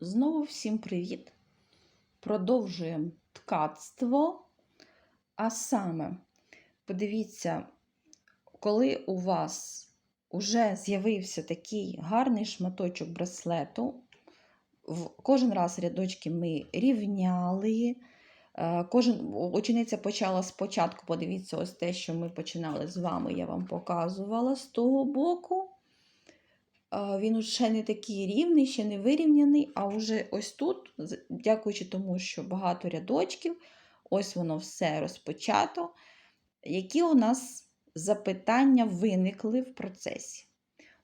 Знову всім привіт! Продовжуємо ткацтво. А саме, подивіться, коли у вас вже з'явився такий гарний шматочок браслету, кожен раз рядочки ми рівняли. е, Кожен учениця почала спочатку, подивіться, ось те, що ми починали з вами, я вам показувала з того боку. Він ще не такий рівний, ще не вирівняний, а вже ось тут, дякуючи тому, що багато рядочків, ось воно все розпочато. Які у нас запитання виникли в процесі?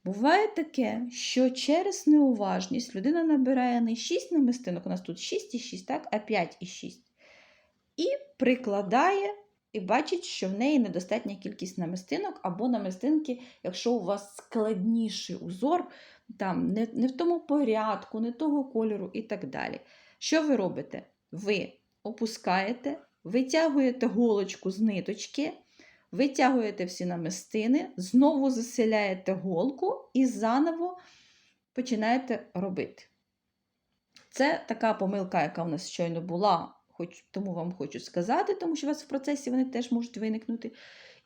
Буває таке, що через неуважність людина набирає не 6 намистинок, у нас тут 6,6, так, а 5,6. І прикладає, і бачить, що в неї недостатня кількість намистинок, або намистинки, якщо у вас складніший узор, там не, не в тому порядку, не того кольору і так далі. Що ви робите? Ви опускаєте, витягуєте голочку з ниточки, витягуєте всі намистини, знову заселяєте голку і заново починаєте робити. Це така помилка, яка в нас щойно була, хоч тому вам хочу сказати, тому що у вас в процесі вони теж можуть виникнути.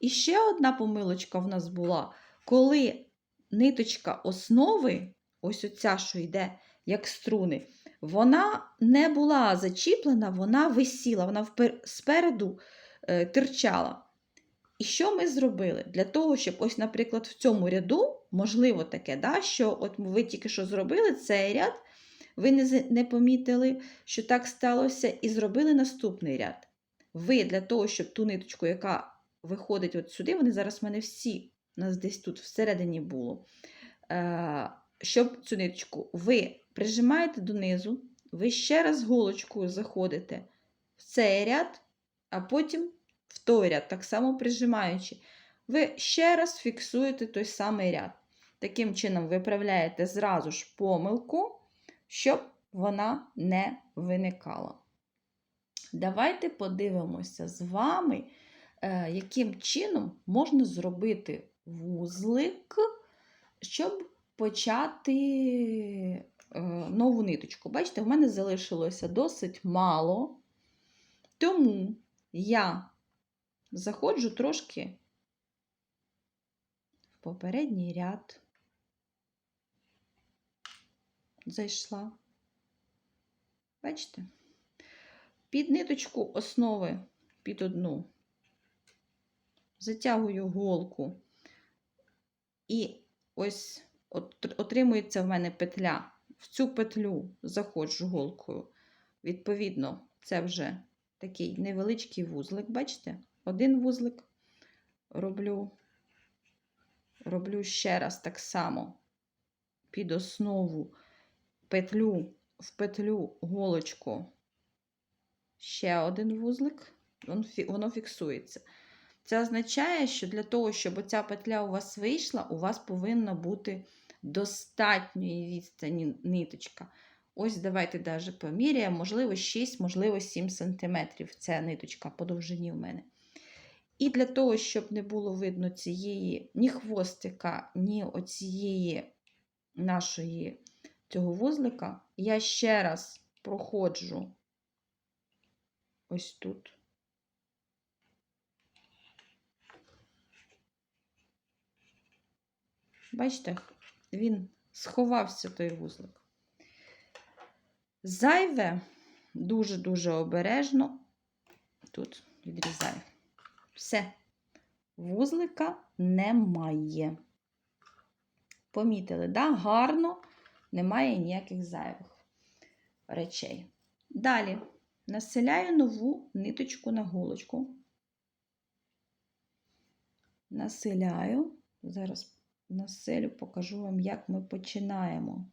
І ще одна помилочка в нас була, коли ниточка основи, ось оця, що йде, як струни, вона не була зачіплена, вона висіла, вона впер- спереду е, тирчала. І що ми зробили? Для того, щоб, ось, наприклад, в цьому ряду, можливо таке, да, що от ви тільки що зробили цей ряд, ви не, помітили, що так сталося, і зробили наступний ряд. Ви для того, щоб ту ниточку, яка виходить от сюди, вони зараз в мене всі, у нас десь тут всередині було. Е, щоб цю ниточку ви прижимаєте донизу, ви ще раз голочкою заходите в цей ряд, а потім в той ряд, так само прижимаючи. Ви ще раз фіксуєте той самий ряд. Таким чином, виправляєте зразу ж помилку, щоб вона не виникала. Давайте подивимося з вами, е, яким чином можна зробити вузлик, щоб почати е, нову ниточку. Бачите, в мене залишилося досить мало, тому я заходжу трошки в попередній ряд. Зайшла. Бачите? Під ниточку основи під одну затягую голку, і ось отримується в мене петля. В цю петлю заходжу голкою. Відповідно, це вже такий невеличкий вузлик. Бачите? Один вузлик роблю, роблю ще раз так само під основу петлю, в петлю голочку. Ще один вузлик, воно фіксується. Це означає, що для того, щоб оця петля у вас вийшла, у вас повинна бути достатньої відстані ниточка. Ось давайте даже поміряємо, можливо, 6, можливо, 7 см. Ця ниточка по довжині в мене. І для того, щоб не було видно цієї ні хвостика, ні оцієї нашої цього вузлика, я ще раз проходжу ось тут. Бачите, він сховався той вузлик. Зайве дуже-дуже обережно тут відрізаю. Все, вузлика немає. Помітили, да? гарно, немає ніяких зайвих речей. Далі населяю нову ниточку на голочку. Населяю. Зараз населю, покажу вам, як ми починаємо.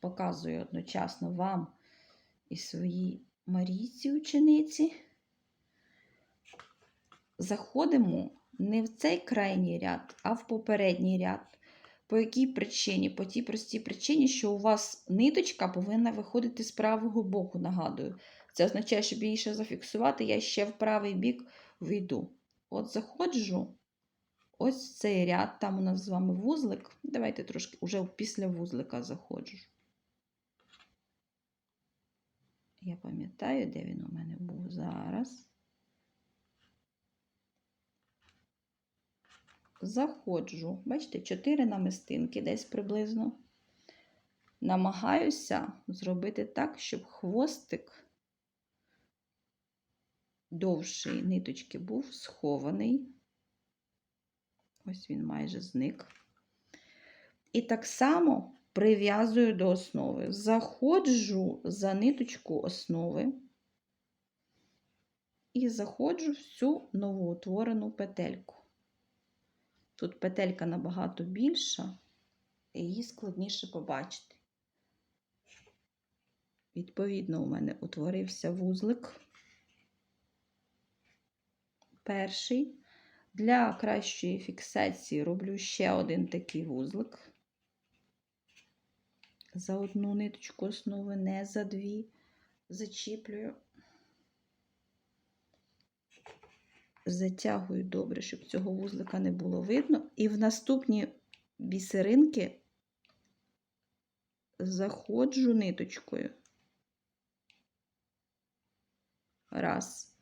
Показую одночасно вам і своїй Марійці учениці. Заходимо не в цей крайній ряд, а в попередній ряд. По якій причині? По тій простій причині, що у вас ниточка повинна виходити з правого боку, нагадую. Це означає, щоб її ще зафіксувати, я ще в правий бік вийду. От заходжу, ось цей ряд, там у нас з вами вузлик. Давайте трошки уже після вузлика заходжу. Я пам'ятаю, де він у мене був зараз. Заходжу, бачите, 4 намистинки десь приблизно. Намагаюся зробити так, щоб хвостик довший ниточки був схований. Ось він майже зник. І так само прив'язую до основи. Заходжу за ниточку основи і заходжу в цю новоутворену петельку. Тут петелька набагато більша, і її складніше побачити. Відповідно, у мене утворився вузлик. Перший. Для кращої фіксації роблю ще один такий вузлик. За одну ниточку основи, не за дві. Зачіплюю. Затягую добре, щоб цього вузлика не було видно. І в наступні бісеринки заходжу ниточкою. Раз.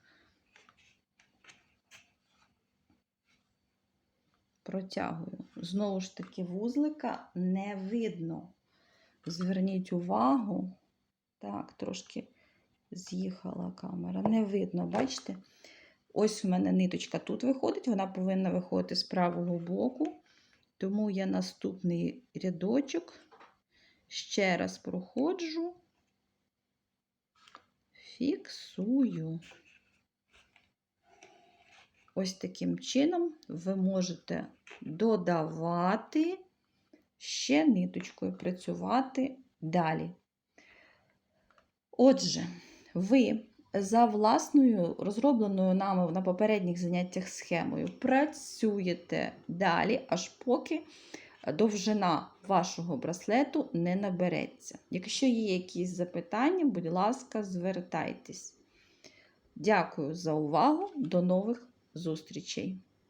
Протягую. Знову ж таки, вузлика не видно. Зверніть увагу. Так, трошки з'їхала камера. Не видно, бачите? Ось в мене ниточка тут виходить, вона повинна виходити з правого боку. Тому я наступний рядочок ще раз проходжу, фіксую. Ось таким чином ви можете додавати ще ниточкою, працювати далі. Отже, ви за власною розробленою нами на попередніх заняттях схемою працюєте далі, аж поки довжина вашого браслету не набереться. Якщо є якісь запитання, будь ласка, звертайтесь. Дякую за увагу. До нових зустрічей!